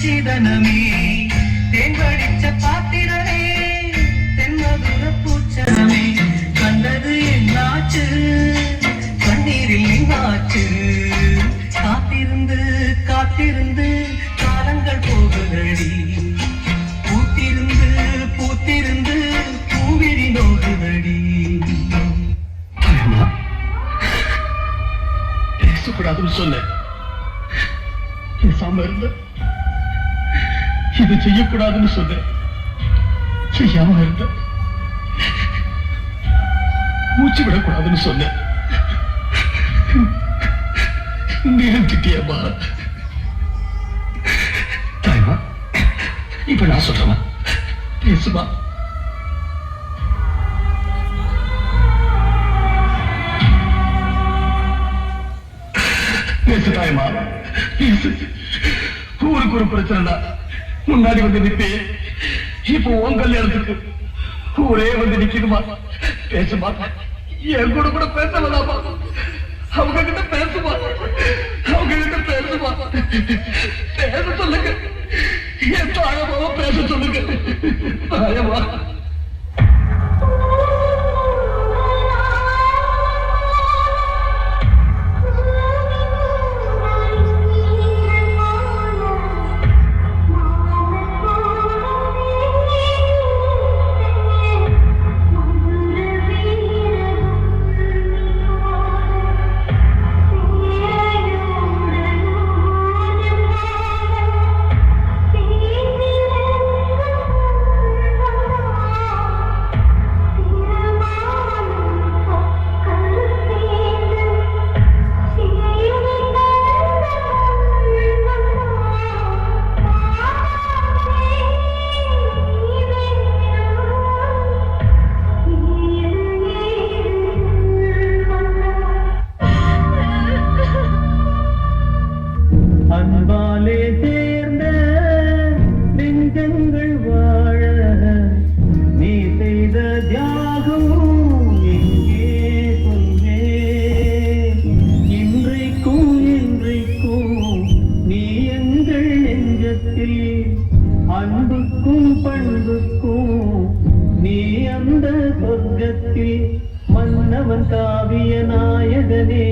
சீதனமே பாத்திரமே தென்மதுர பூச்சனமே. கண்டது என்னாச்சு கண்ணீரில் என்னாச்சு காத்திருந்து காத்திருந்து காலங்கள் போகுதடி. பூத்திருந்து பூத்திருந்து பூவிரி நோகுதடி. பேசக்கூடாதுன்னு சொன்ன பேசாம இருந்த இது செய்யக்கூடாதுன்னு சொன்னேன். செய்யாம இருந்த. மூச்சு விடக்கூடாதுன்னு சொன்னேன். நேரம் திட்டியம்மா தாய்மா இப்ப நான் சொல்றேன் பேசுமா. பேசு தாய்மா. பேசு. ஊருக்கு ஒரு பிரச்சனைடா. முன்னாடி வந்து நிப்பே இப்போ உன் கல்யாணத்துக்கு ஊரே வந்து நிக்கணுமா பேசுமா? என் கூட கூட பேச அவங்க கிட்ட பேசுமா? அவங்க கிட்ட பேசுமா? பேச சொல்லுங்க. என் தாயமாவும் பேச சொல்லுங்க. தாயமா அன்பாலே சேர்ந்த நெஞ்சங்கள் வாழ. நீ செய்த தியாகம் எங்கே சொல்வே இன்றைக்கும் இன்றைக்கும் நீ எங்கள் நெஞ்சத்தில் அன்புக்கும் பண்புக்கும் நீ அந்த சொர்க்கத்தில் மன்னவன் காவிய நாயகனே.